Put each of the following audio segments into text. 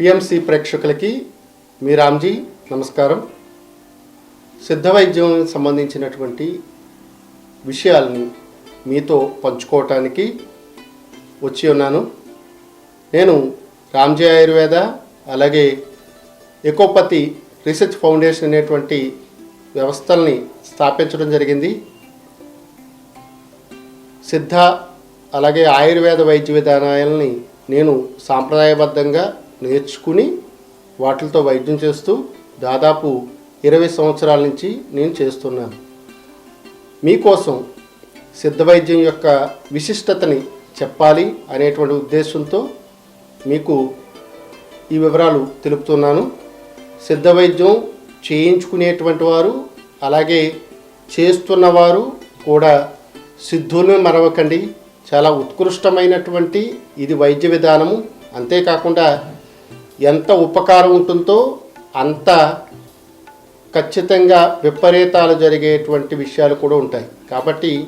PMC ప్రేక్షకులకి మీ రామ్జీ నమస్కారం. సిద్ధ వైద్యం సంబంధించినటువంటి విషయాల్ని మీతో పంచుకోవటానికి వచ్చి ఉన్నాను. నేను రామ్జీ ఆయుర్వేద అలాగే ఎకోపతి రీసెర్చ్ ఫౌండేషన్ అనేటువంటి వ్యవస్థల్ని స్థాపించడం జరిగింది. సిద్ధ అలాగే ఆయుర్వేద వైద్య విధానాలని నేను సాంప్రదాయబద్ధంగా నేర్చుకుని వాటితో వైద్యం చేస్తూ దాదాపు ఇరవై సంవత్సరాల నుంచి నేను చేస్తున్నాను. మీకోసం సిద్ధ వైద్యం యొక్క విశిష్టతని చెప్పాలి అనేటువంటి ఉద్దేశంతో మీకు ఈ వివరాలు తెలుపుతున్నాను. సిద్ధ వైద్యం చేయించుకునేటువంటి వారు అలాగే చేస్తున్నవారు కూడా సిద్ధులను మరవకండి. చాలా ఉత్కృష్టమైనటువంటి ఇది వైద్య విధానము. అంతేకాకుండా ఎంత ఉపకారం ఉంటుందో అంత ఖచ్చితంగా విపరీతాలు జరిగేటువంటి విషయాలు కూడా ఉంటాయి. కాబట్టి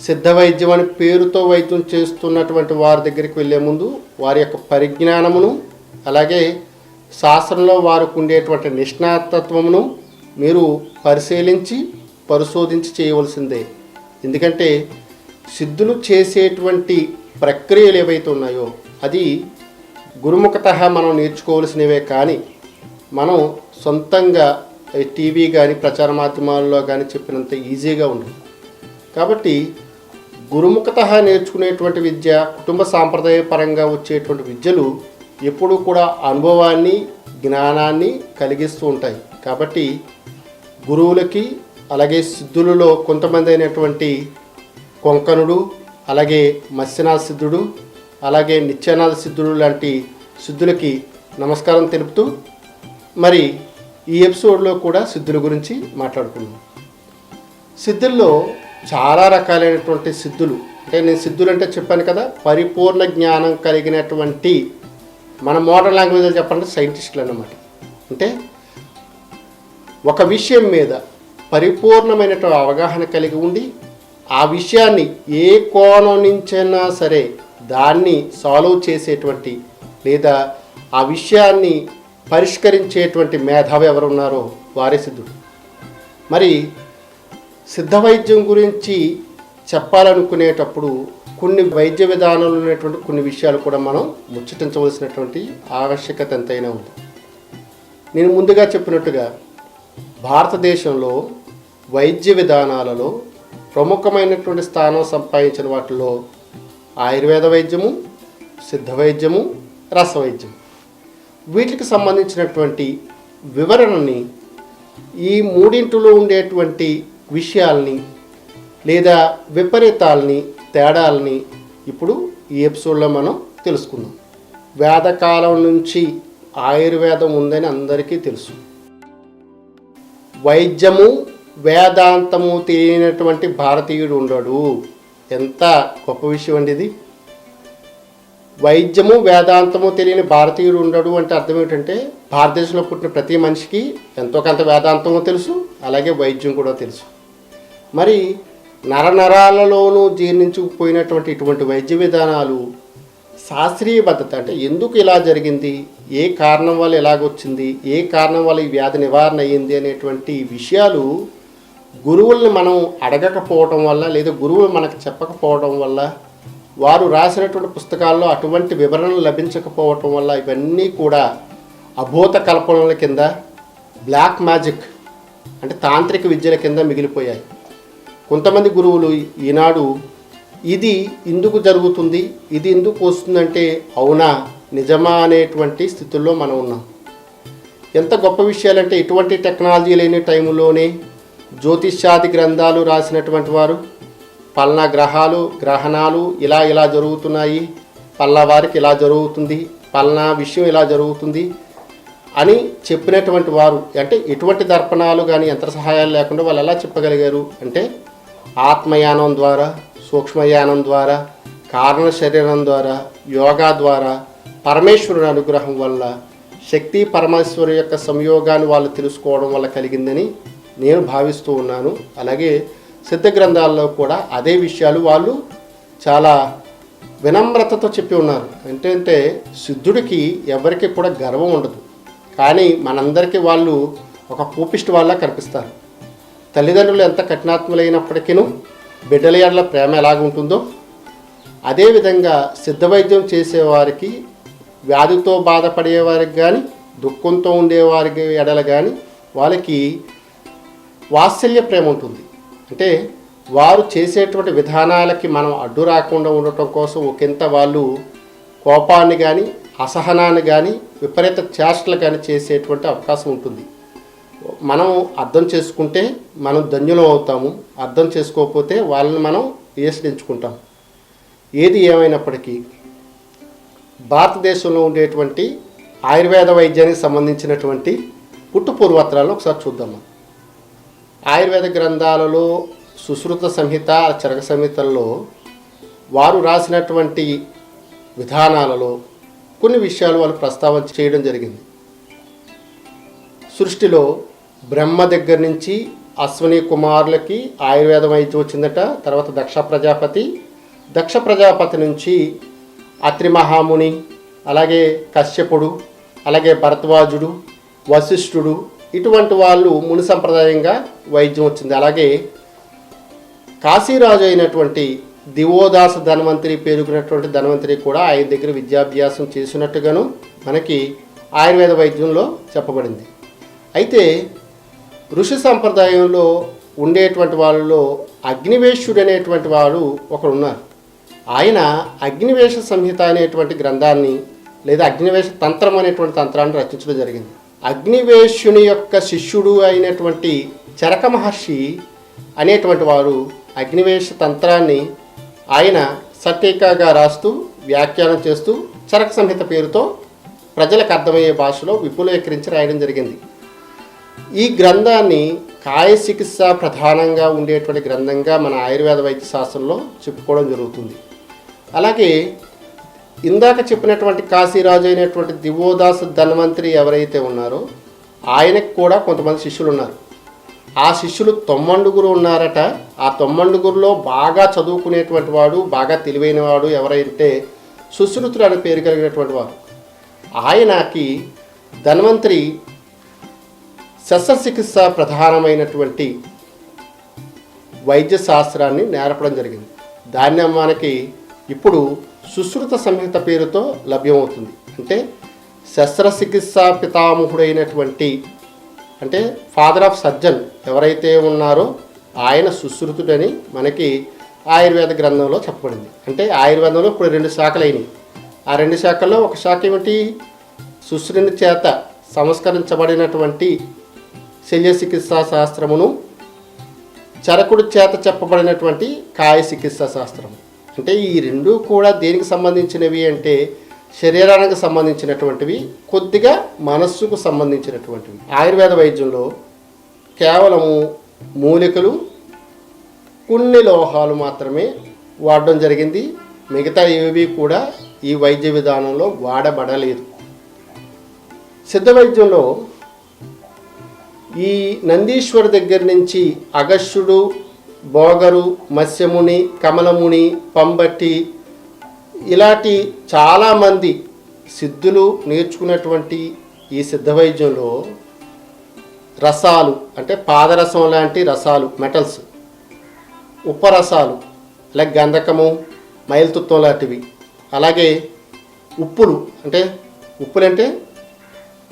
సిద్ధ వైద్యం అని పేరుతో వైద్యం చేస్తున్నటువంటి వారి దగ్గరికి వెళ్ళే ముందు వారి యొక్క పరిజ్ఞానమును అలాగే శాస్త్రంలో వారికి ఉండేటువంటి నిష్ణాతత్వమును మీరు పరిశీలించి పరిశోధించి చేయవలసిందే. ఎందుకంటే సిద్ధులు చేసేటువంటి ప్రక్రియలు ఏవైతే ఉన్నాయో అది గురుముఖత మనం నేర్చుకోవాల్సినవే కానీ మనం సొంతంగా ఈ టీవీ కానీ ప్రచార మాధ్యమాల్లో కానీ చెప్పినంత ఈజీగా ఉండదు. కాబట్టి గురుముఖత నేర్చుకునేటువంటి విద్య కుటుంబ సాంప్రదాయ పరంగా వచ్చేటువంటి విద్యలు ఎప్పుడూ కూడా అనుభవాన్ని జ్ఞానాన్ని కలిగిస్తూ ఉంటాయి. కాబట్టి గురువులకి అలాగే సిద్ధులలో కొంతమంది అయినటువంటి కొంకణుడు అలాగే మత్స్యనాథ సిద్ధుడు అలాగే నిత్యానాథ సిద్ధులు లాంటి సిద్ధులకి నమస్కారం తెలుపుతూ మరి ఈ ఎపిసోడ్లో కూడా సిద్ధుల గురించి మాట్లాడుకున్నాం సిద్ధుల్లో చాలా రకాలైనటువంటి సిద్ధులు. అంటే నేను సిద్ధులు అంటే చెప్పాను కదా పరిపూర్ణ జ్ఞానం కలిగినటువంటి మన మోడర్న్ లాంగ్వేజ్లో చెప్పాలంటే సైంటిస్టులు అన్నమాట. అంటే ఒక విషయం మీద పరిపూర్ణమైనటువంటి అవగాహన కలిగి ఉండి ఆ విషయాన్ని ఏ కోణం నుంచైనా సరే దాన్ని సాల్వ్ చేసేటువంటి లేదా ఆ విషయాన్ని పరిష్కరించేటువంటి మేధావి ఎవరున్నారో వారే సిద్ధుడు. మరి సిద్ధ వైద్యం గురించి చెప్పాలనుకునేటప్పుడు కొన్ని వైద్య విధానాలు ఉన్నటువంటి కొన్ని విషయాలు కూడా మనం ముచ్చటించవలసినటువంటి ఆవశ్యకత ఎంతైనా ఉంది. నేను ముందుగా చెప్పినట్టుగా భారతదేశంలో వైద్య విధానాలలో ప్రముఖమైనటువంటి స్థానం సంపాదించిన వాటిలో ఆయుర్వేద వైద్యము సిద్ధ వైద్యము రస వైద్యం వీటికి సంబంధించినటువంటి వివరణని ఈ మూడింటిలో ఉండేటువంటి విషయాల్ని లేదా విపరీతాలని తేడాలని ఇప్పుడు ఈ ఎపిసోడ్లో మనం తెలుసుకుందాం. వేదకాలం నుంచి ఆయుర్వేదం ఉందని అందరికీ తెలుసు. వైద్యము వేదాంతము తెలియనటువంటి భారతీయుడు ఉండడు. ఎంత గొప్ప విషయం అండి ఇది? వైద్యము వేదాంతము తెలియని భారతీయుడు ఉండడు అంటే అర్థం ఏంటంటే భారతదేశంలో పుట్టిన ప్రతి మనిషికి ఎంతో కొంత వేదాంతము తెలుసు అలాగే వైద్యం కూడా తెలుసు. మరి నరనరాలలోనూ జీర్ణించుకుపోయినటువంటి ఇటువంటి వైద్య విధానాలు శాస్త్రీయబద్ధత అంటే ఎందుకు ఇలా జరిగింది? ఏ కారణం వల్ల ఇలాగొచ్చింది? ఏ కారణం వల్ల ఈ వ్యాధి నివారణ అయ్యింది అనేటువంటి విషయాలు గురువుల్ని మనం అడగకపోవటం వల్ల లేదా గురువులు మనకు చెప్పకపోవడం వల్ల వారు రాసినటువంటి పుస్తకాల్లో అటువంటి వివరణలు లభించకపోవటం వల్ల ఇవన్నీ కూడా అభూత కల్పనల కింద బ్లాక్ మ్యాజిక్ అంటే తాంత్రిక విద్యల కింద మిగిలిపోయాయి. కొంతమంది గురువులు ఈనాడు ఇది ఎందుకు జరుగుతుంది ఇది ఎందుకు వస్తుందంటే అవునా నిజమా అనేటువంటి స్థితుల్లో మనం ఉన్నాం. ఎంత గొప్ప విషయాలంటే ఇటువంటి టెక్నాలజీ లేని టైంలోనే జ్యోతిష్యాది గ్రంథాలు రాసినటువంటి వారు పల్నా గ్రహాలు గ్రహణాలు ఇలా ఇలా జరుగుతున్నాయి పల్లా వారికి ఇలా జరుగుతుంది పల్నా విషయం ఇలా జరుగుతుంది అని చెప్పినటువంటి వారు అంటే ఎటువంటి దర్పణాలు కానీ యంత్ర సహాయాలు లేకుండా వాళ్ళు ఎలా చెప్పగలిగారు? అంటే ఆత్మయానం ద్వారా సూక్ష్మయానం ద్వారా కారణ శరీరం ద్వారా యోగా ద్వారా పరమేశ్వరుని అనుగ్రహం వల్ల శక్తి పరమేశ్వరు యొక్క సంయోగాన్ని వాళ్ళు తెలుసుకోవడం వల్ల కలిగిందని నేను భావిస్తూ ఉన్నాను. అలాగే సిద్ధ గ్రంథాల్లో కూడా అదే విషయాలు వాళ్ళు చాలా వినమ్రతతో చెప్పి ఉన్నారు. ఏంటంటే సిద్ధుడికి ఎవరికి కూడా గర్వం ఉండదు. కానీ మనందరికీ వాళ్ళు ఒక పూపిస్ట్ వాళ్ళ కనిపిస్తారు. తల్లిదండ్రులు ఎంత కఠినాత్ములైనప్పటికీను బిడ్డల ఎడల ప్రేమ ఎలాగుంటుందో అదేవిధంగా సిద్ధ వైద్యం చేసేవారికి వ్యాధితో బాధపడేవారికి కానీ దుఃఖంతో ఉండేవారికి ఎడల కానీ వాళ్ళకి వాత్సల్య ప్రేమ ఉంటుంది. అంటే వారు చేసేటువంటి విధానాలకి మనం అడ్డు రాకుండా ఉండటం కోసం ఒకంత వాళ్ళు కోపాన్ని కానీ అసహనాన్ని కానీ విపరీత చేష్టలు కానీ చేసేటువంటి అవకాశం ఉంటుంది. మనం అర్థం చేసుకుంటే మనం ధన్యులం అవుతాము. అర్థం చేసుకోకపోతే వాళ్ళని మనం ఈసడించుకుంటాం ఏది ఏమైనప్పటికీ భారతదేశంలో ఉండేటువంటి ఆయుర్వేద వైద్యానికి సంబంధించినటువంటి పుట్టు పూర్వత్రాలను ఒకసారి చూద్దాం ఆయుర్వేద గ్రంథాలలో సుశ్రుత సంహిత చరక సంహితల్లో వారు రాసినటువంటి విధానాలలో కొన్ని విషయాలు వాళ్ళు ప్రస్తావన చేయడం జరిగింది. సృష్టిలో బ్రహ్మ దగ్గర నుంచి అశ్వని కుమారులకి ఆయుర్వేదం అయితే వచ్చిందట తర్వాత దక్ష ప్రజాపతి దక్ష ప్రజాపతి నుంచి అత్రి మహాముని అలాగే కశ్యపుడు అలాగే భరద్వాజుడు వశిష్ఠుడు ఇటువంటి వాళ్ళు ముని సంప్రదాయంగా వైద్యం వచ్చింది. అలాగే కాశీరాజు అయినటువంటి దివోదాస ధనవంతరి పేరుకున్నటువంటి ధనవంతరి కూడా ఆయన దగ్గర విద్యాభ్యాసం చేసినట్టుగాను మనకి ఆయుర్వేద వైద్యంలో చెప్పబడింది. అయితే ఋషి సంప్రదాయంలో ఉండేటువంటి వాళ్ళలో అగ్నివేశ్యుడు అనేటువంటి వాడు ఒకడు ఉన్నారు. ఆయన అగ్నివేశ సంహిత అనేటువంటి గ్రంథాన్ని లేదా అగ్నివేశ తంత్రం అనేటువంటి తంత్రాన్ని రచించడం జరిగింది. అగ్నివేశ్యుని యొక్క శిష్యుడు అయినటువంటి చరక మహర్షి అనేటువంటి వారు అగ్నివేశ తంత్రాన్ని ఆయన సటీకాగా రాస్తూ వ్యాఖ్యానం చేస్తూ చరక సంహిత పేరుతో ప్రజలకు అర్థమయ్యే భాషలో విపులీకరించి రాయడం జరిగింది. ఈ గ్రంథాన్ని కాయ చికిత్స ప్రధానంగా ఉండేటువంటి గ్రంథంగా మన ఆయుర్వేద వైద్య శాస్త్రంలో చెప్పుకోవడం జరుగుతుంది. అలాగే ఇందాక చెప్పినటువంటి కాశీరాజు అయినటువంటి దివోదాస్ ధన్వంతరి ఎవరైతే ఉన్నారో ఆయనకు కూడా కొంతమంది శిష్యులు ఉన్నారు ఆ శిష్యులు తొమ్మండుగురు ఉన్నారట. ఆ తొమ్మండుగురులో బాగా చదువుకునేటువంటి వాడు బాగా తెలివైన వాడు ఎవరైతే సుశ్రుతుడు అనే పేరు కలిగినటువంటి వాడు. ఆయనకి ధన్వంతరి శస్త్రచికిత్స ప్రధానమైనటువంటి వైద్య శాస్త్రాన్ని నేర్పడం జరిగింది. దాన్ని మనకి ఇప్పుడు సుశ్రుత సంహిత పేరుతో లభ్యమవుతుంది. అంటే శస్త్రచికిత్సా పితామహుడైనటువంటి అంటే ఫాదర్ ఆఫ్ సర్జన్ ఎవరైతే ఉన్నారో ఆయన సుశ్రుతుడని మనకి ఆయుర్వేద గ్రంథంలో చెప్పబడింది. అంటే ఆయుర్వేదంలో ఇప్పుడు రెండు శాఖలు అయినాయి. ఆ రెండు శాఖల్లో ఒక శాఖ ఏమిటి? సుశ్రుని చేత సంస్కరించబడినటువంటి శల్య చికిత్సా శాస్త్రమును చరకుడి చేత చెప్పబడినటువంటి కాయ చికిత్సా శాస్త్రము. అంటే ఈ రెండు కూడా దేనికి సంబంధించినవి అంటే శరీరానికి సంబంధించినటువంటివి కొద్దిగా మనస్సుకు సంబంధించినటువంటివి. ఆయుర్వేద వైద్యంలో కేవలము మూలికలు కొన్ని లోహాలు మాత్రమే వాడడం జరిగింది. మిగతా ఏవి కూడా ఈ వైద్య విధానంలో వాడబడలేదు. సిద్ధ వైద్యంలో ఈ నందీశ్వర్ దగ్గర నుంచి అగస్యుడు బోగరు మత్స్యముని కమలముని పంబట్టి ఇలాంటి చాలామంది సిద్ధులు నేర్చుకున్నటువంటి ఈ సిద్ధ వైద్యంలో రసాలు అంటే పాదరసం లాంటి రసాలు మెటల్స్ ఉప్పరసాలు లైక్ గంధకము మైలుతుత్వం లాంటివి. అలాగే ఉప్పులు అంటే ఉప్పులంటే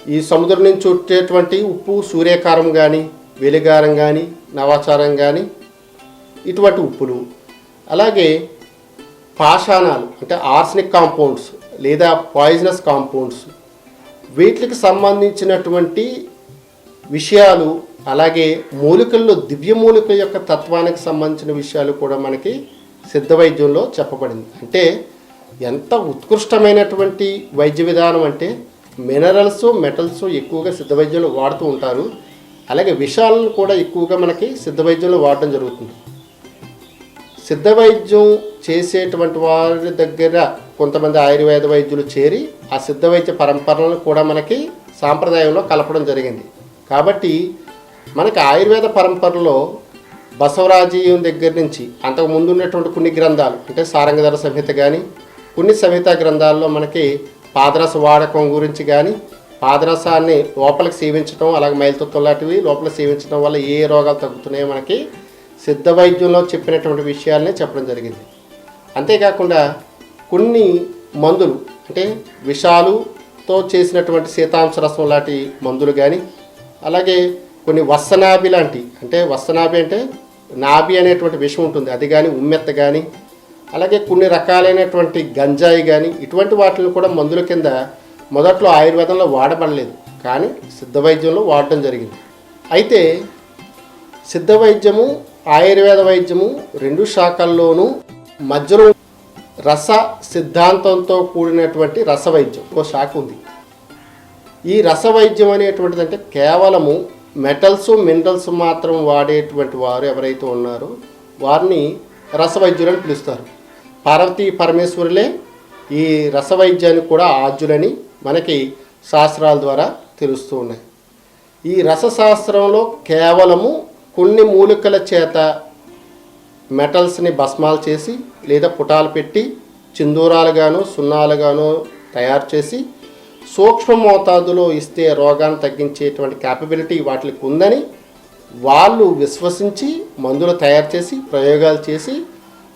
ఈ సముద్రం నుంచి వచ్చేటువంటి ఉప్పు సూర్యకారం కానీ వెలిగారం కానీ నవాచారం కానీ ఇటువంటి ఉప్పులు అలాగే పాషాణాలు అంటే ఆర్సనిక్ కాంపౌండ్స్ లేదా పాయిజనస్ కాంపౌండ్స్ వీటికి సంబంధించినటువంటి విషయాలు అలాగే మూలికల్లో దివ్య మూలిక యొక్క తత్వానికి సంబంధించిన విషయాలు కూడా మనకి సిద్ధ వైద్యంలో చెప్పబడింది. అంటే ఎంత ఉత్కృష్టమైనటువంటి వైద్య విధానం అంటే మినరల్స్ మెటల్స్ ఎక్కువగా సిద్ధ వైద్యంలో వాడుతూ ఉంటారు. అలాగే విషాలను కూడా ఎక్కువగా మనకి సిద్ధ వైద్యంలో వాడడం జరుగుతుంది. సిద్ధ వైద్యం చేసేటువంటి వారి దగ్గర కొంతమంది ఆయుర్వేద వైద్యులు చేరి ఆ సిద్ధ వైద్య పరంపరలను కూడా మనకి సాంప్రదాయంలో కలపడం జరిగింది. కాబట్టి మనకి ఆయుర్వేద పరంపరలో బసవరాజీయం దగ్గర నుంచి అంతకు ముందు ఉన్నటువంటి కొన్ని గ్రంథాలు అంటే సారంగధర సంహిత కానీ కొన్ని సంహిత గ్రంథాల్లో మనకి పాదరస వాడకం గురించి కానీ పాదరసాన్ని లోపలికి సేవించడం అలాగే మైలుతత్వం లాంటివి లోపల సేవించడం వల్ల ఏ రోగాలు తగ్గుతున్నాయో మనకి సిద్ధ వైద్యంలో చెప్పినటువంటి విషయాలనే చెప్పడం జరిగింది. అంతేకాకుండా కొన్ని మందులు అంటే విషాలుతో చేసినటువంటి సీతాంశ రసం లాంటి మందులు కానీ అలాగే కొన్ని వస్సనాభి లాంటి అంటే వస్సనాభి అంటే నాభి అనేటువంటి విషం ఉంటుంది. అది కానీ ఉమ్మెత్త కానీ అలాగే కొన్ని రకాలైనటువంటి గంజాయి కానీ ఇటువంటి వాటిని కూడా మందుల కింద మొదట్లో ఆయుర్వేదంలో వాడబడలేదు. కానీ సిద్ధ వైద్యంలో వాడడం జరిగింది. అయితే సిద్ధ వైద్యము ఆయుర్వేద వైద్యము రెండు శాఖల్లోనూ మధ్యలో రస సిద్ధాంతంతో కూడినటువంటి రస వైద్యం ఒక శాఖ ఉంది. ఈ రస వైద్యం అనేటువంటిది అంటే కేవలము మెటల్స్ మినరల్స్ మాత్రం వాడేటువంటి వారు ఎవరైతే ఉన్నారో వారిని రసవైద్యులు అని పిలుస్తారు. పార్వతీ పరమేశ్వరులే ఈ రసవైద్యానికి కూడా ఆద్యులని మనకి శాస్త్రాల ద్వారా తెలుస్తూ ఉన్నాయి. ఈ రసశాస్త్రంలో కేవలము కొన్ని మూలికల చేత మెటల్స్ని భస్మాలు చేసి లేదా పుటాలు పెట్టి చిందూరాలుగాను సున్నాలుగాను తయారు చేసి సూక్ష్మ మోతాదులో ఇస్తే రోగాన్ని తగ్గించేటువంటి క్యాపబిలిటీ వాటికి ఉందని వాళ్ళు విశ్వసించి మందులు తయారు చేసి ప్రయోగాలు చేసి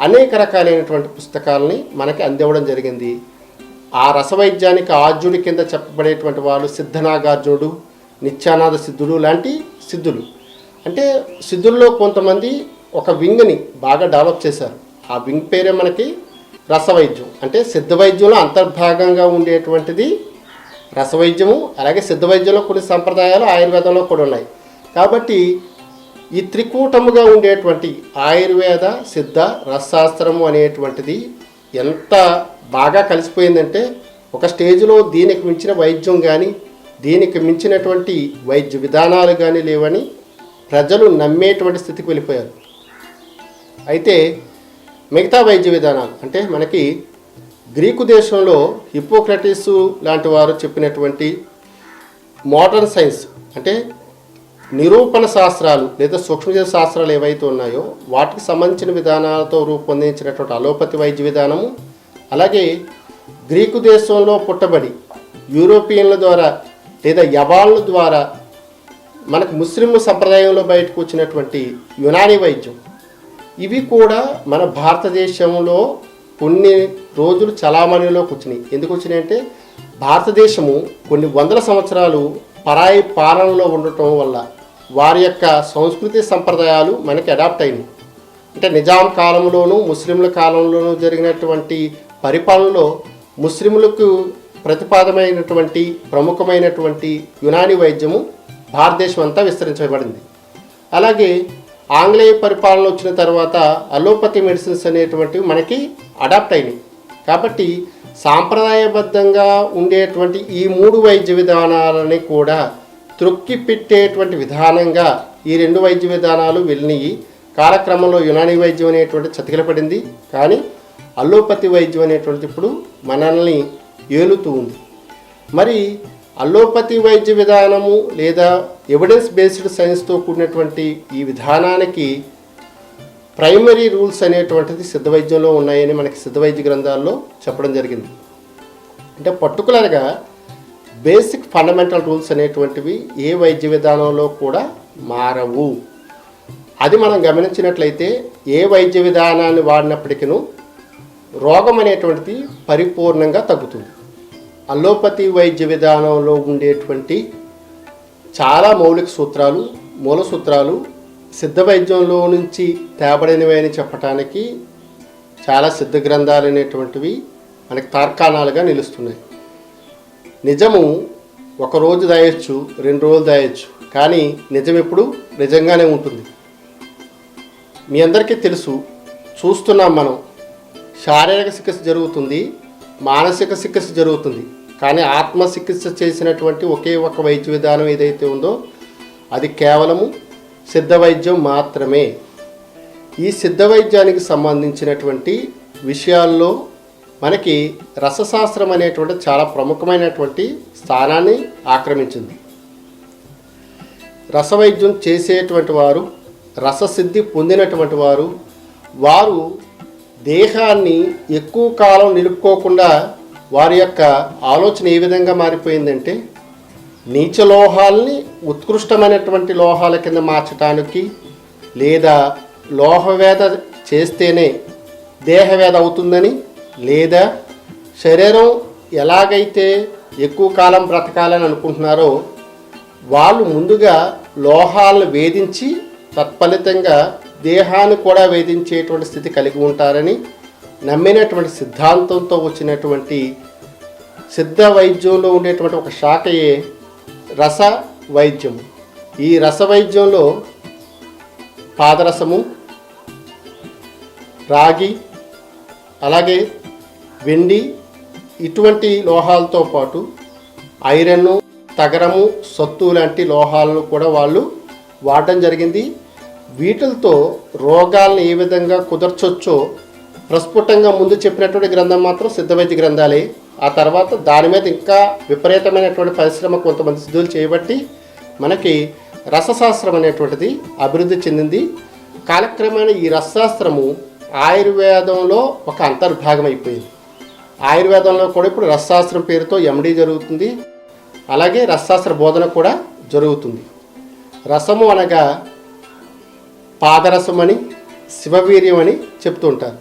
అనేక రకాలైనటువంటి పుస్తకాలని మనకి అందివ్వడం జరిగింది. ఆ రసవైద్యానికి ఆర్జుడి కింద చెప్పబడేటువంటి వాళ్ళు సిద్ధనాగార్జునుడు నిత్యానాథ సిద్ధుడు లాంటి సిద్ధులు. అంటే సిద్ధుల్లో కొంతమంది ఒక వింగ్ని బాగా డెవలప్ చేశారు. ఆ వింగ్ పేరే మనకి రసవైద్యం. అంటే సిద్ధ వైద్యంలో అంతర్భాగంగా ఉండేటువంటిది రసవైద్యము అలాగే సిద్ధ వైద్యంలో కొన్ని సంప్రదాయాలు ఆయుర్వేదంలో కూడా ఉన్నాయి. కాబట్టి ఈ త్రికూటముగా ఉండేటువంటి ఆయుర్వేద సిద్ధ రసశాస్త్రము అనేటువంటిది ఎంత బాగా కలిసిపోయిందంటే ఒక స్టేజ్లో దీనికి మించిన వైద్యం కానీ దీనికి మించినటువంటి వైద్య విధానాలు కానీ లేవని ప్రజలు నమ్మేటువంటి స్థితికి వెళ్ళిపోయారు. అయితే మిగతా వైద్య విధానాలు అంటే మనకి గ్రీకు దేశంలో హిపోక్రటిస్ లాంటి వారు చెప్పినటువంటి మోడర్న్ సైన్స్ అంటే నిరూపణ శాస్త్రాలు లేదా సూక్ష్మజీవ శాస్త్రాలు ఏవైతే ఉన్నాయో వాటికి సంబంధించిన విధానాలతో రూపొందించినటువంటి అలోపతి వైద్య విధానము అలాగే గ్రీకు దేశంలో పుట్టబడి యూరోపియన్ల ద్వారా లేదా యవాళ్ళ ద్వారా మనకు ముస్లిం సంప్రదాయంలో బయటకు వచ్చినటువంటి యునాని వైద్యం. ఇవి కూడా మన భారతదేశంలో కొన్ని రోజులు చలామణిలోకి వచ్చినాయి ఎందుకు వచ్చినాయి అంటే భారతదేశము కొన్ని వందల సంవత్సరాలు పరాయి పాలనలో ఉండటం వల్ల వారి యొక్క సంస్కృతి సంప్రదాయాలు మనకి అడాప్ట్ అయినాయి. అంటే నిజాం కాలంలోనూ ముస్లింల కాలంలోనూ జరిగినటువంటి పరిపాలనలో ముస్లింలకు ప్రతిపాదమైనటువంటి ప్రముఖమైనటువంటి యునాని వైద్యము భారతదేశం అంతా విస్తరించబడింది. అలాగే ఆంగ్లేయ పరిపాలన వచ్చిన తర్వాత అలోపతి మెడిసిన్స్ అనేటువంటివి మనకి అడాప్ట్ అయినాయి. కాబట్టి సాంప్రదాయబద్ధంగా ఉండేటువంటి ఈ మూడు వైద్య విధానాలని కూడా త్రొక్కి పెట్టేటువంటి విధానంగా ఈ రెండు వైద్య విధానాలు వెళ్ళినాయి. కాలక్రమంలో యునాని వైద్యం అనేటువంటి చతికిలపడింది కానీ అల్లోపతి వైద్యం అనేటువంటిది ఇప్పుడు మనల్ని ఏలుతూ ఉంది. మరి అల్లోపతి వైద్య విధానము లేదా ఎవిడెన్స్ బేస్డ్ సైన్స్తో కూడినటువంటి ఈ విధానానికి ప్రైమరీ రూల్స్ అనేటువంటిది సిద్ధ వైద్యంలో ఉన్నాయని మనకి సిద్ధ వైద్య గ్రంథాల్లో చెప్పడం జరిగింది. అంటే పర్టికులర్గా బేసిక్ ఫండమెంటల్ రూల్స్ అనేటువంటివి ఏ వైద్య విధానంలో కూడా మారవు. అది మనం గమనించినట్లయితే ఏ వైద్య విధానాన్ని వాడినప్పటికీ రోగం అనేటువంటిది పరిపూర్ణంగా తగ్గుతుంది. అల్లోపతి వైద్య విధానంలో ఉండేటువంటి చాలా మౌలిక సూత్రాలు మూల సూత్రాలు సిద్ధ వైద్యంలో నుంచి తేబడినవి అని చెప్పటానికి చాలా సిద్ధ గ్రంథాలు అనేటువంటివి మనకి తార్కాణాలుగా నిలుస్తున్నాయి. నిజము ఒక రోజు దాయొచ్చు రెండు రోజులు దాయొచ్చు కానీ నిజం ఎప్పుడు? నిజంగానే ఉంటుంది. మీ అందరికీ తెలుసు చూస్తున్నాం మనం శారీరక చికిత్స జరుగుతుంది మానసిక చికిత్స జరుగుతుంది. కానీ ఆత్మచికిత్స చేసినటువంటి ఒకే ఒక వైద్య విధానం ఏదైతే ఉందో అది కేవలము సిద్ధ వైద్యం మాత్రమే. ఈ సిద్ధ వైద్యానికి సంబంధించినటువంటి విషయాల్లో మనకి రసశాస్త్రం అనేటువంటి చాలా ప్రముఖమైనటువంటి స్థానాన్ని ఆక్రమించింది. రసవైద్యం చేసేటువంటి వారు రససిద్ధి పొందినటువంటి వారు వారు దేహాన్ని ఎక్కువ కాలం నిలుపుకోకుండా వారి యొక్క ఆలోచన ఏ విధంగా మారిపోయిందంటే నీచ లోహాల్ని ఉత్కృష్టమైనటువంటి లోహాల కింద మార్చడానికి లేదా లోహవేద చేస్తేనే దేహవేద అవుతుందని లేదా శరీరం ఎలాగైతే ఎక్కువ కాలం బ్రతకాలని అనుకుంటున్నారో వాళ్ళు ముందుగా లోహాలను వేధించి తత్ఫలితంగా దేహాన్ని కూడా వేధించేటువంటి స్థితి కలిగి ఉంటారని నమ్మినటువంటి సిద్ధాంతంతో వచ్చినటువంటి సిద్ధ వైద్యంలో ఉండేటువంటి ఒక శాఖయే రస వైద్యం. ఈ రస వైద్యంలో పాదరసము రాగి అలాగే వెండి ఇటువంటి లోహాలతో పాటు ఐరన్ తగరము సత్తు లాంటి లోహాలను కూడా వాళ్ళు వాడడం జరిగింది. వీటితో రోగాలను ఏ విధంగా కుదర్చొచ్చో ప్రస్ఫుటంగా ముందు చెప్పినటువంటి గ్రంథం మాత్రం సిద్ధవైద్య గ్రంథాలే. ఆ తర్వాత దాని మీద ఇంకా విపరీతమైనటువంటి పరిశ్రమ కొంతమంది సిద్ధులు చేయబట్టి మనకి రసశాస్త్రం అనేటువంటిది అభివృద్ధి చెందింది. కాలక్రమేణా ఈ రసశాస్త్రము ఆయుర్వేదంలో ఒక అంతర్భాగం అయిపోయింది ఆయుర్వేదంలో కూడా ఇప్పుడు రసశాస్త్రం పేరుతో ఎండి జరుగుతుంది. అలాగే రసశాస్త్ర బోధన కూడా జరుగుతుంది. రసము అనగా పాదరసం అని శివవీర్యం అని చెప్తుంటారు.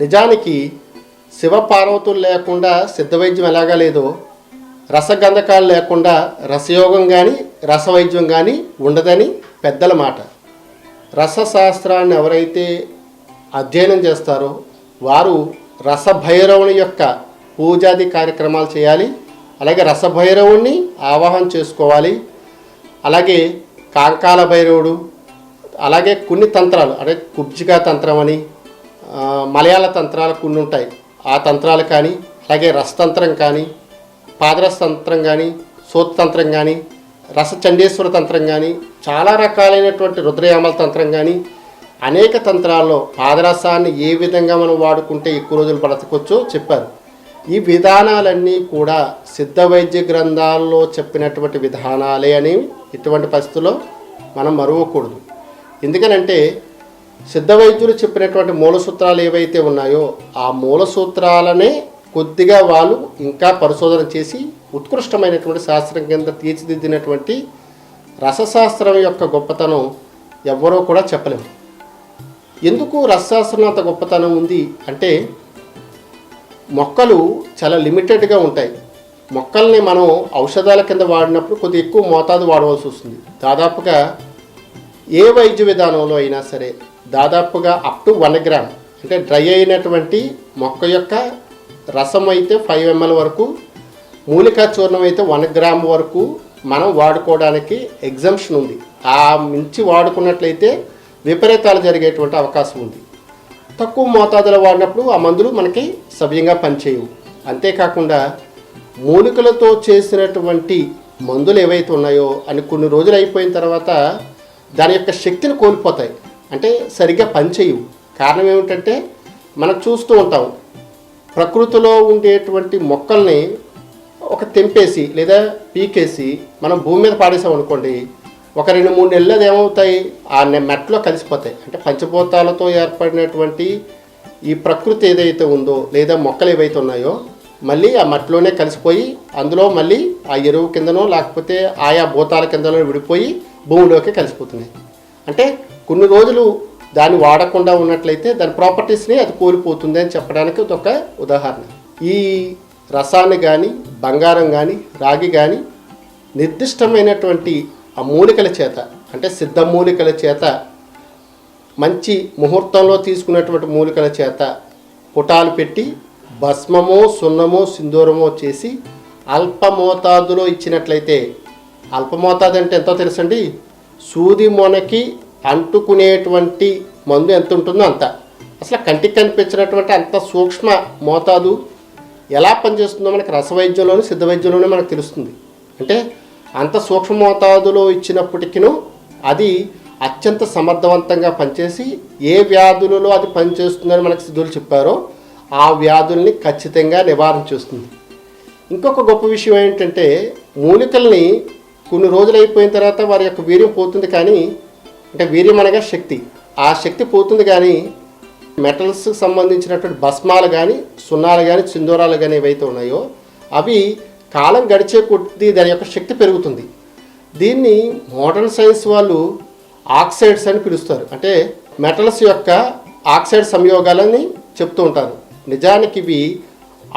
నిజానికి శివ పార్వతులు లేకుండా సిద్ధవైద్యం ఎలాగా లేదో రసగంధకాలు లేకుండా రసయోగం కానీ రసవైద్యం కానీ ఉండదని పెద్దల మాట. రసశాస్త్రాన్ని ఎవరైతే అధ్యయనం చేస్తారో వారు రసభైరవుని యొక్క పూజాది కార్యక్రమాలు చేయాలి అలాగే రసభైరవుణ్ణి ఆవాహన చేసుకోవాలి అలాగే కాంకాల భైరవుడు అలాగే కొన్ని తంత్రాలు అంటే కుబ్జికా తంత్రం అని మలయాళ తంత్రాలు కొన్ని ఉంటాయి. ఆ తంత్రాలు కానీ అలాగే రసతంత్రం కానీ పాదరస తంత్రం కానీ సోత్తంత్రం కానీ రసచండేశ్వర తంత్రం కానీ చాలా రకాలైనటువంటి రుద్రయామల తంత్రం కానీ అనేక తంత్రాల్లో పాదరసాన్ని ఏ విధంగా మనం వాడుకుంటే ఎక్కువ రోజులు బ్రతకొచ్చో చెప్పారు. ఈ విధానాలన్నీ కూడా సిద్ధ వైద్య గ్రంథాల్లో చెప్పినటువంటి విధానాలే అని ఇటువంటి పరిస్థితుల్లో మనం మరువకూడదు. ఎందుకనంటే సిద్ధ వైద్యులు చెప్పినటువంటి మూల సూత్రాలు ఏవైతే ఉన్నాయో ఆ మూల సూత్రాలనే కొద్దిగా వాళ్ళు ఇంకా పరిశోధన చేసి ఉత్కృష్టమైనటువంటి శాస్త్రం కింద తీర్చిదిద్దినటువంటి రసశాస్త్రం యొక్క గొప్పతనం ఎవ్వరూ కూడా చెప్పలేము. ఎందుకు రసశాస్త్రం అంత గొప్పతనం ఉంది అంటే మొక్కలు చాలా లిమిటెడ్గా ఉంటాయి. మొక్కల్ని మనం ఔషధాల కింద వాడినప్పుడు కొద్దిగా ఎక్కువ మోతాదు వాడవలసి వస్తుంది. దాదాపుగా ఏ వైద్య విధానంలో అయినా సరే దాదాపుగా అప్ టు వన్ గ్రామ్ అంటే డ్రై అయినటువంటి మొక్క యొక్క రసం అయితే ఫైవ్ ఎంఎల్ వరకు మూలికా చూర్ణం అయితే వన్ గ్రామ్ వరకు మనం వాడుకోవడానికి ఎగ్జంప్షన్ ఉంది. ఆ మించి వాడుకున్నట్లయితే విపరీతాలు జరిగేటువంటి అవకాశం ఉంది. తక్కువ మోతాదులో వాడినప్పుడు ఆ మందులు మనకి సవ్యంగా పనిచేయవు. అంతేకాకుండా మూలికలతో చేసినటువంటి మందులు ఏవైతే ఉన్నాయో అని కొన్ని రోజులు అయిపోయిన తర్వాత దాని యొక్క శక్తిని కోల్పోతాయి. అంటే సరిగ్గా పనిచేయవు. కారణం ఏమిటంటే మనం చూస్తూ ఉంటాం ప్రకృతిలో ఉండేటువంటి మొక్కల్ని ఒక తెంపేసి లేదా పీకేసి మనం భూమి మీద పాడేసాం అనుకోండి ఒక రెండు మూడు నెలలు అది ఏమవుతాయి? ఆ నె- మెట్లో కలిసిపోతాయి. అంటే పంచభూతాలతో ఏర్పడినటువంటి ఈ ప్రకృతి ఏదైతే ఉందో లేదా మొక్కలు ఏవైతే ఉన్నాయో మళ్ళీ ఆ మట్టిలోనే కలిసిపోయి అందులో మళ్ళీ ఆ ఎరువు కిందనో లేకపోతే ఆయా భూతాల కిందనో విడిపోయి భూమిలోకి కలిసిపోతున్నాయి అంటే కొన్ని రోజులు దాన్ని వాడకుండా ఉన్నట్లయితే దాని ప్రాపర్టీస్ని అది కోల్పోతుంది అని చెప్పడానికి ఒక ఉదాహరణ. ఈ రసాన్ని కానీ బంగారం కానీ రాగి కానీ నిర్దిష్టమైనటువంటి ఆ మూలికల చేత అంటే సిద్ధ మూలికల చేత మంచి ముహూర్తంలో తీసుకున్నటువంటి మూలికల చేత పుటాలు పెట్టి భస్మమో సున్నమో సింధూరమో చేసి అల్ప మోతాదులో ఇచ్చినట్లయితే అల్ప మోతాదు అంటే ఎంతో తెలుసండి? సూది మొనకి అంటుకునేటువంటి మందు ఎంత ఉంటుందో అంత. అసలు కంటికి కనిపించినటువంటి అంత సూక్ష్మ మోతాదు ఎలా పనిచేస్తుందో మనకి రసవైద్యంలోనూ సిద్ధ వైద్యంలోనే మనకు తెలుస్తుంది. అంటే అంత సూక్ష్మ మోతాదులో ఇచ్చినప్పటికీను అది అత్యంత సమర్థవంతంగా పనిచేసి ఏ వ్యాధులలో అది పనిచేస్తుందని మనకు సిద్ధులు చెప్పారో ఆ వ్యాధుల్ని ఖచ్చితంగా నివారణ చేస్తుంది. ఇంకొక గొప్ప విషయం ఏంటంటే మూలికల్ని కొన్ని రోజులు అయిపోయిన తర్వాత వారి యొక్క వీర్యం పోతుంది కానీ అంటే వీర్యం అనగా శక్తి. ఆ శక్తి పోతుంది కానీ మెటల్స్కి సంబంధించినటువంటి భస్మాలు కానీ సున్నాలు కానీ చిందూరాలు కానీ ఏవైతే ఉన్నాయో అవి కాలం గడిచే కొద్దీ దాని యొక్క శక్తి పెరుగుతుంది. దీన్ని మోడర్న్ సైన్స్ వాళ్ళు ఆక్సైడ్స్ అని పిలుస్తారు. అంటే మెటల్స్ యొక్క ఆక్సైడ్ సంయోగాలని చెప్తూ ఉంటారు. నిజానికి ఇవి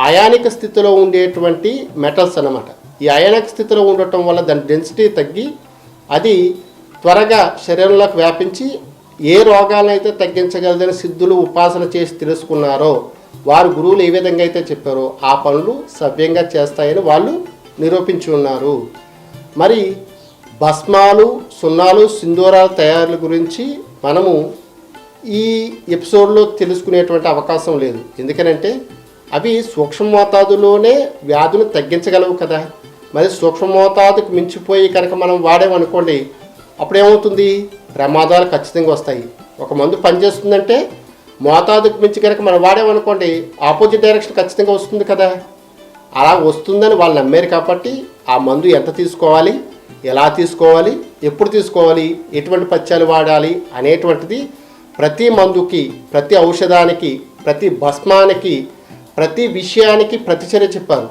అయానిక స్థితిలో ఉండేటువంటి మెటల్స్ అన్నమాట. ఈ అయానిక స్థితిలో ఉండటం వల్ల దాని డెన్సిటీ తగ్గి అది త్వరగా శరీరంలోకి వ్యాపించి ఏ రోగాలైతే అయితే తగ్గించగలదని సిద్ధులు ఉపాసన చేసి తెలుసుకున్నారో వారు గురువులు ఏ విధంగా అయితే చెప్పారో ఆ పనులు సవ్యంగా చేస్తాయని వాళ్ళు నిరూపించి ఉన్నారు. మరి భస్మాలు సున్నాలు సింధూరాల తయారుల గురించి మనము ఈ ఎపిసోడ్లో తెలుసుకునేటువంటి అవకాశం లేదు. ఎందుకనంటే అవి సూక్ష్మ మోతాదులోనే వ్యాధులు తగ్గించగలవు కదా. మరి సూక్ష్మ మోతాదుకు మించిపోయి కనుక మనం వాడామనుకోండి అప్పుడేమవుతుంది? ప్రమాదాలు ఖచ్చితంగా వస్తాయి. ఒక మందు పనిచేస్తుందంటే మోతాదుకు మించి కనుక మనం వాడామనుకోండి ఆపోజిట్ డైరెక్షన్ ఖచ్చితంగా వస్తుంది కదా. అలా వస్తుందని వాళ్ళు నమ్మారు కాబట్టి ఆ మందు ఎంత తీసుకోవాలి ఎలా తీసుకోవాలి ఎప్పుడు తీసుకోవాలి ఎటువంటి పత్యాలు వాడాలి అనేటువంటిది ప్రతి మందుకి ప్రతి ఔషధానికి ప్రతి భస్మానికి ప్రతి విషయానికి ప్రతిచర్య చెప్పారు.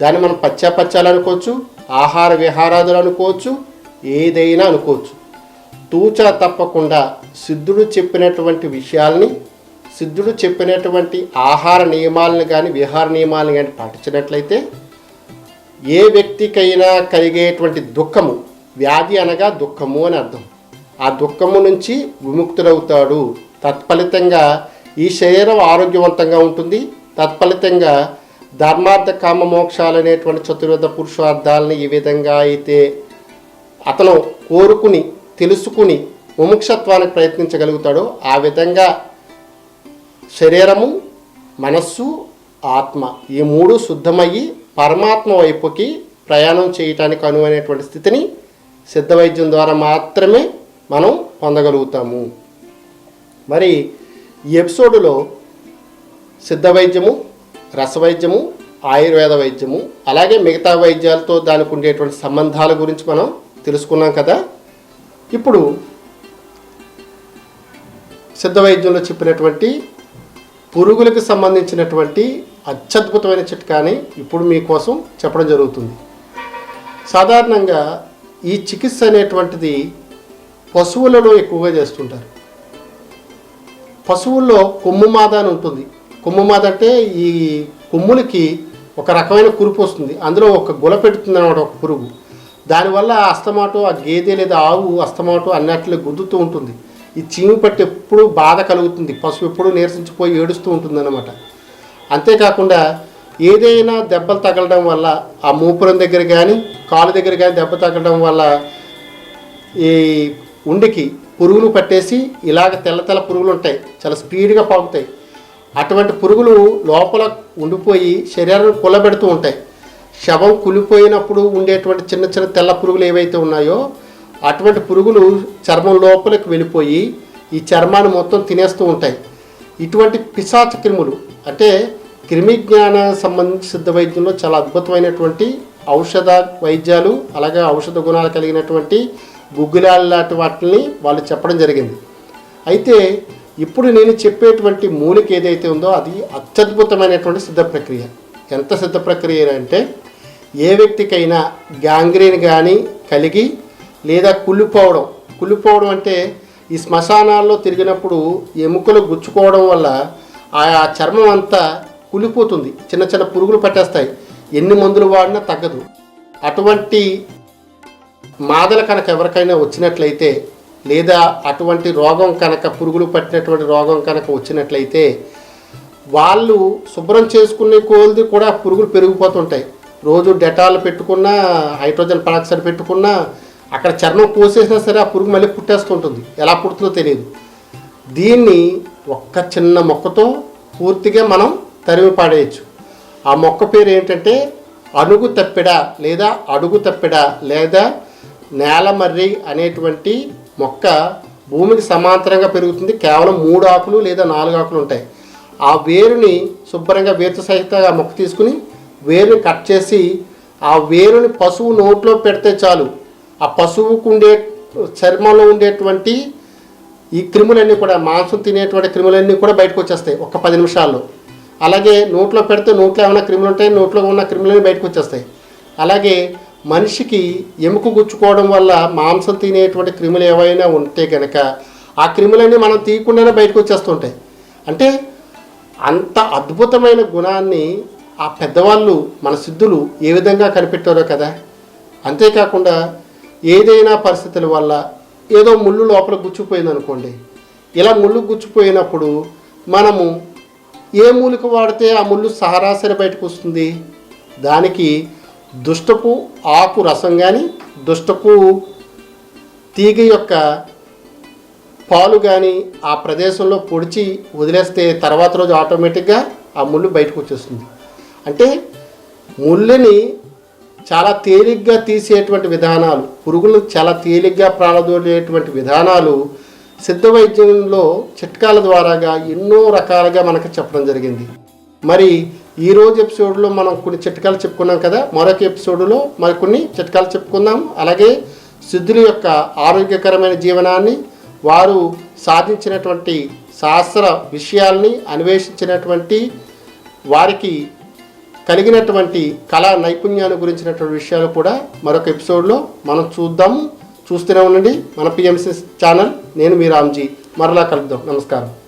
దాన్ని మనం పచ్చాపచ్చాలు అనుకోవచ్చు ఆహార విహారాదులు అనుకోవచ్చు ఏదైనా అనుకోవచ్చు. తూచా తప్పకుండా సిద్ధుడు చెప్పినటువంటి విషయాల్ని సిద్ధుడు చెప్పినటువంటి ఆహార నియమాలను కానీ విహార నియమాలను కానీ పాటించినట్లయితే ఏ వ్యక్తికైనా కలిగేటువంటి దుఃఖము వ్యాధి అనగా దుఃఖము అని అర్థం. ఆ దుఃఖము నుంచి విముక్తుడవుతాడు. తత్ఫలితంగా ఈ శరీరం ఆరోగ్యవంతంగా ఉంటుంది. తత్ఫలితంగా ధర్మార్థ కామ మోక్షాలు అనేటువంటి చతుర్విధ పురుషార్థాలని ఈ విధంగా అయితే అతను కోరుకుని తెలుసుకుని ముముక్షత్వానికి ప్రయత్నించగలుగుతాడో. ఆ విధంగా శరీరము మనస్సు ఆత్మ ఈ మూడు శుద్ధమయ్యి పరమాత్మ వైపుకి ప్రయాణం చేయటానికి అనువైనటువంటి స్థితిని సిద్ధ వైద్యం ద్వారా మాత్రమే మనం పొందగలుగుతాము. మరి ఈ ఎపిసోడులో సిద్ధ వైద్యము రసవైద్యము ఆయుర్వేద వైద్యము అలాగే మిగతా వైద్యాలతో దానికి ఉండేటువంటి సంబంధాల గురించి మనం తెలుసుకున్నాం కదా. ఇప్పుడు సిద్ధ వైద్యంలో చెప్పినటువంటి పురుగులకు సంబంధించినటువంటి అత్యద్భుతమైన చిట్కాని ఇప్పుడు మీకోసం చెప్పడం జరుగుతుంది. సాధారణంగా ఈ చికిత్స అనేటువంటిది పశువులలో ఎక్కువగా చేస్తుంటారు. పశువుల్లో కొమ్ము మాద అని ఉంటుంది. కొమ్ము మాద అంటే ఈ కొమ్ములకి ఒక రకమైన కురుపు వస్తుంది. అందులో ఒక గుల పెడుతుంది అనమాట ఒక పురుగు. దానివల్ల అస్తమాటో ఆ గేదె లేదా ఆవు అస్తమాటో అన్నట్లు గుద్దుతూ ఉంటుంది. ఈ చీము పట్టి ఎప్పుడు బాధ కలుగుతుంది. పశువు ఎప్పుడూ నీరసించిపోయి ఏడుస్తూ ఉంటుంది అనమాట అంతేకాకుండా ఏదైనా దెబ్బలు తగలడం వల్ల ఆ మూపురం దగ్గర కానీ కాలు దగ్గర కానీ దెబ్బ తగలడం వల్ల ఈ ఉండికి పురుగులు పట్టేసి ఇలాగ తెల్ల తెల్ల పురుగులు ఉంటాయి. చాలా స్పీడ్గా పాకుతాయి అటువంటి పురుగులు లోపల ఉండిపోయి శరీరాన్ని కుల్లబెడుతూ ఉంటాయి. శవం కులిపోయినప్పుడు ఉండేటువంటి చిన్న చిన్న తెల్ల పురుగులు ఏవైతే ఉన్నాయో అటువంటి పురుగులు చర్మం లోపలికి వెళ్ళిపోయి ఈ చర్మాన్ని మొత్తం తినేస్తూ ఉంటాయి. ఇటువంటి పిశాచ క్రిములు అంటే క్రిమి జ్ఞాన సంబంధించి సిద్ధ వైద్యంలో చాలా అద్భుతమైనటువంటి ఔషధ వైద్యాలు అలాగే ఔషధ గుణాలు కలిగినటువంటి గుగ్గులాలు లాంటి వాటిని వాళ్ళు చెప్పడం జరిగింది. అయితే ఇప్పుడు నేను చెప్పేటువంటి మూలిక ఏదైతే ఉందో అది అత్యద్భుతమైనటువంటి సిద్ధ ప్రక్రియ. ఎంత సిద్ధ ప్రక్రియ అంటే ఏ వ్యక్తికైనా గ్యాంగ్రీన్ కానీ కలిగి లేదా కుళ్ళిపోవడం. కుళ్ళిపోవడం అంటే ఈ శ్మశానాల్లో తిరిగినప్పుడు ఎముకలు గుచ్చుకోవడం వల్ల ఆ చర్మం అంతా కుళ్ళిపోతుంది. చిన్న చిన్న పురుగులు పట్టేస్తాయి. ఎన్ని మందులు వాడినా తగ్గదు. అటువంటి మాదలు కనుక ఎవరికైనా వచ్చినట్లయితే లేదా అటువంటి రోగం కనుక పురుగులు పట్టినటువంటి రోగం కనుక వచ్చినట్లయితే వాళ్ళు శుభ్రం చేసుకునే కోల్ది కూడా పురుగులు పెరిగిపోతుంటాయి. రోజు డెటాల్ పెట్టుకున్నా హైడ్రోజన్ పరాక్సైడ్ పెట్టుకున్నా అక్కడ చర్మం పోసేసినా సరే ఆ పురుగు మళ్ళీ పుట్టేస్తుంటుంది. ఎలా పుడుతుందో తెలియదు. దీన్ని ఒక్క చిన్న మొక్కతో పూర్తిగా మనం తరిమి పాడేయచ్చు. ఆ మొక్క పేరు ఏంటంటే అణుగు తప్పిడ లేదా అడుగు తప్పిడ లేదా నేలమర్రి అనేటువంటి మొక్క భూమికి సమాంతరంగా పెరుగుతుంది. కేవలం మూడు ఆకులు లేదా నాలుగు ఆకులు ఉంటాయి. ఆ వేరుని శుభ్రంగా వేరుతో సహితంగా మొక్క తీసుకుని వేరుని కట్ చేసి ఆ వేరుని పశువు నోట్లో పెడితే చాలు. ఆ పశువుకు ఉండే చర్మంలో ఉండేటువంటి ఈ క్రిములన్నీ కూడా మాంసం తినేటువంటి క్రిములన్నీ కూడా బయటకు వచ్చేస్తాయి ఒక పది నిమిషాల్లో. అలాగే నోట్లో పెడితే నోట్లో ఏమైనా క్రిములు ఉంటాయి నోట్లో ఉన్న క్రిములన్నీ బయటకు వచ్చేస్తాయి. అలాగే మనిషికి ఎముక గుచ్చుకోవడం వల్ల మాంసం తినేటువంటి క్రిములు ఏవైనా ఉంటే కనుక ఆ క్రిములన్నీ మనం తీయకుండానే బయటకు వచ్చేస్తుంటాయి. అంటే అంత అద్భుతమైన గుణాన్ని ఆ పెద్దవాళ్ళు మన సిద్ధులు ఏ విధంగా కనిపెట్టారో కదా. అంతేకాకుండా ఏదైనా పరిస్థితుల వల్ల ఏదో ముళ్ళు లోపల గుచ్చిపోయింది అనుకోండి ఇలా ముళ్ళు గుచ్చిపోయినప్పుడు మనము ఏ మూలిక వాడితే ఆ ముళ్ళు సహరాసరి బయటకు వస్తుంది? దానికి దుష్టపు ఆకు రసం కానీ దుష్టపు తీగ యొక్క పాలు కానీ ఆ ప్రదేశంలో పొడిచి వదిలేస్తే తర్వాత రోజు ఆటోమేటిక్గా ఆ ముళ్ళు బయటకు వచ్చేస్తుంది. అంటే ముళ్ళని చాలా తేలిగ్గా తీసేటువంటి విధానాలు పురుగులను చాలా తేలిగ్గా ప్రాణదోలేటువంటి విధానాలు సిద్ధ వైద్యంలో చిట్కాల ద్వారాగా ఎన్నో రకాలుగా మనకు చెప్పడం జరిగింది. మరి ఈ రోజు ఎపిసోడ్లో మనం కొన్ని చిట్కాలు చెప్పుకున్నాం కదా మరొక ఎపిసోడ్లో మరి కొన్ని చిట్కాలు చెప్పుకుందాం. అలాగే సిద్ధుల యొక్క ఆరోగ్యకరమైన జీవనాన్ని వారు సాధించినటువంటి శాస్త్ర విషయాల్ని అన్వేషించినటువంటి వారికి కలిగినటువంటి కళా నైపుణ్యాన్ని గురించినటువంటి విషయాలు కూడా మరొక ఎపిసోడ్లో మనం చూద్దాము చూస్తూనే ఉండండి. మన పిఎంసి ఛానల్ నేను మీ రామ్జీ. మరలా కలుద్దాం. నమస్కారం.